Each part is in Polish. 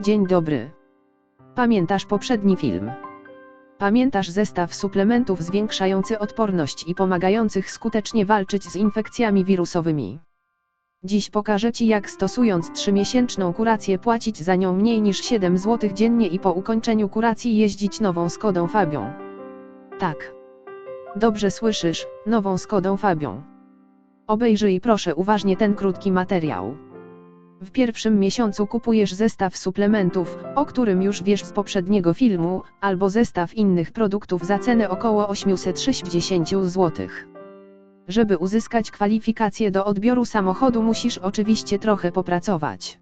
Dzień dobry. Pamiętasz poprzedni film? Pamiętasz zestaw suplementów zwiększający odporność i pomagających skutecznie walczyć z infekcjami wirusowymi? Dziś pokażę Ci jak stosując 3-miesięczną kurację płacić za nią mniej niż 7 zł dziennie i po ukończeniu kuracji jeździć nową Skodą Fabią. Tak. Dobrze słyszysz, nową Skodą Fabią. Obejrzyj proszę uważnie ten krótki materiał. W pierwszym miesiącu kupujesz zestaw suplementów, o którym już wiesz z poprzedniego filmu, albo zestaw innych produktów za cenę około 860 zł. Żeby uzyskać kwalifikację do odbioru samochodu musisz oczywiście trochę popracować.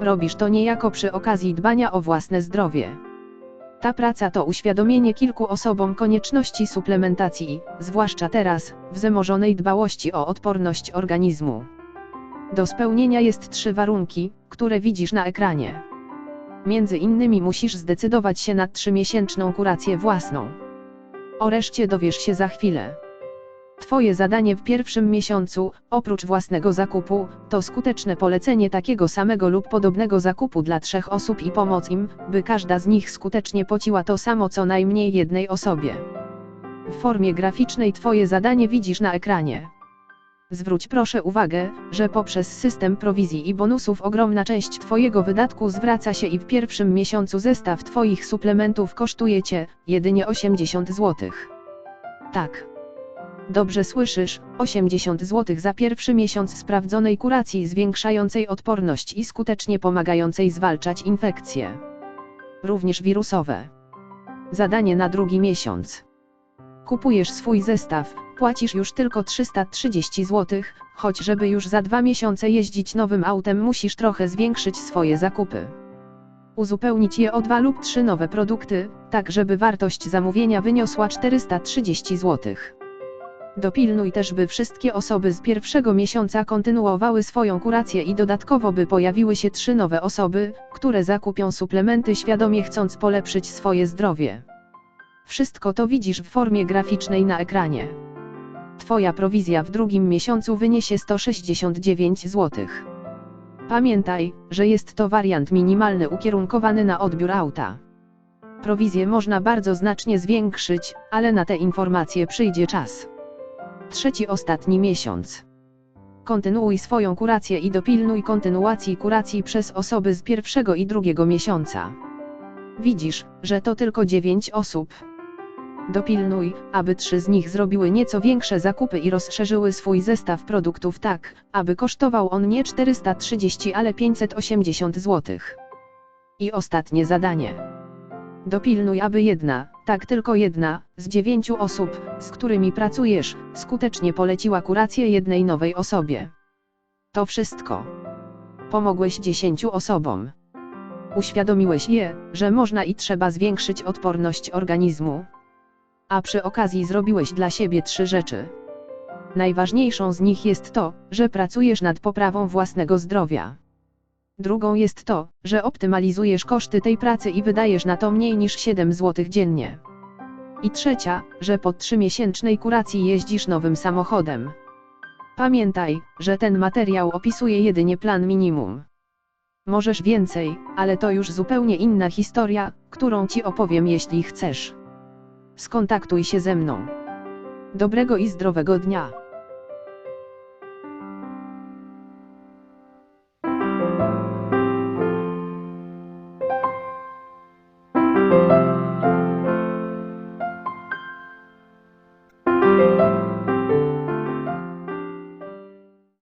Robisz to niejako przy okazji dbania o własne zdrowie. Ta praca to uświadomienie kilku osobom konieczności suplementacji, zwłaszcza teraz, w zemożonej dbałości o odporność organizmu. Do spełnienia jest trzy warunki, które widzisz na ekranie. Między innymi musisz zdecydować się na trzymiesięczną kurację własną. O reszcie dowiesz się za chwilę. Twoje zadanie w pierwszym miesiącu, oprócz własnego zakupu, to skuteczne polecenie takiego samego lub podobnego zakupu dla trzech osób i pomoc im, by każda z nich skutecznie pociła to samo co najmniej jednej osobie. W formie graficznej Twoje zadanie widzisz na ekranie. Zwróć proszę uwagę, że poprzez system prowizji i bonusów ogromna część Twojego wydatku zwraca się i w pierwszym miesiącu zestaw Twoich suplementów kosztuje Cię jedynie 80 zł. Tak. Dobrze słyszysz, 80 zł za pierwszy miesiąc sprawdzonej kuracji zwiększającej odporność i skutecznie pomagającej zwalczać infekcje. Również wirusowe. Zadanie na drugi miesiąc. Kupujesz swój zestaw, płacisz już tylko 330 zł, choć żeby już za dwa miesiące jeździć nowym autem musisz trochę zwiększyć swoje zakupy. Uzupełnić je o dwa lub trzy nowe produkty, tak żeby wartość zamówienia wyniosła 430 zł. Dopilnuj też by wszystkie osoby z pierwszego miesiąca kontynuowały swoją kurację i dodatkowo by pojawiły się trzy nowe osoby, które zakupią suplementy świadomie chcąc polepszyć swoje zdrowie. Wszystko to widzisz w formie graficznej na ekranie. Twoja prowizja w drugim miesiącu wyniesie 169 zł. Pamiętaj, że jest to wariant minimalny ukierunkowany na odbiór auta. Prowizję można bardzo znacznie zwiększyć, ale na te informacje przyjdzie czas. Trzeci ostatni miesiąc. Kontynuuj swoją kurację i dopilnuj kontynuacji kuracji przez osoby z pierwszego i drugiego miesiąca. Widzisz, że to tylko 9 osób. Dopilnuj, aby trzy z nich zrobiły nieco większe zakupy i rozszerzyły swój zestaw produktów tak, aby kosztował on nie 430, ale 580 zł. I ostatnie zadanie. Dopilnuj, aby jedna, tak tylko jedna, z dziewięciu osób, z którymi pracujesz, skutecznie poleciła kurację jednej nowej osobie. To wszystko. Pomogłeś dziesięciu osobom. Uświadomiłeś je, że można i trzeba zwiększyć odporność organizmu. A przy okazji zrobiłeś dla siebie trzy rzeczy. Najważniejszą z nich jest to, że pracujesz nad poprawą własnego zdrowia. Drugą jest to, że optymalizujesz koszty tej pracy i wydajesz na to mniej niż 7 zł dziennie. I trzecia, że po trzymiesięcznej kuracji jeździsz nowym samochodem. Pamiętaj, że ten materiał opisuje jedynie plan minimum. Możesz więcej, ale to już zupełnie inna historia, którą ci opowiem jeśli chcesz. Skontaktuj się ze mną. Dobrego i zdrowego dnia.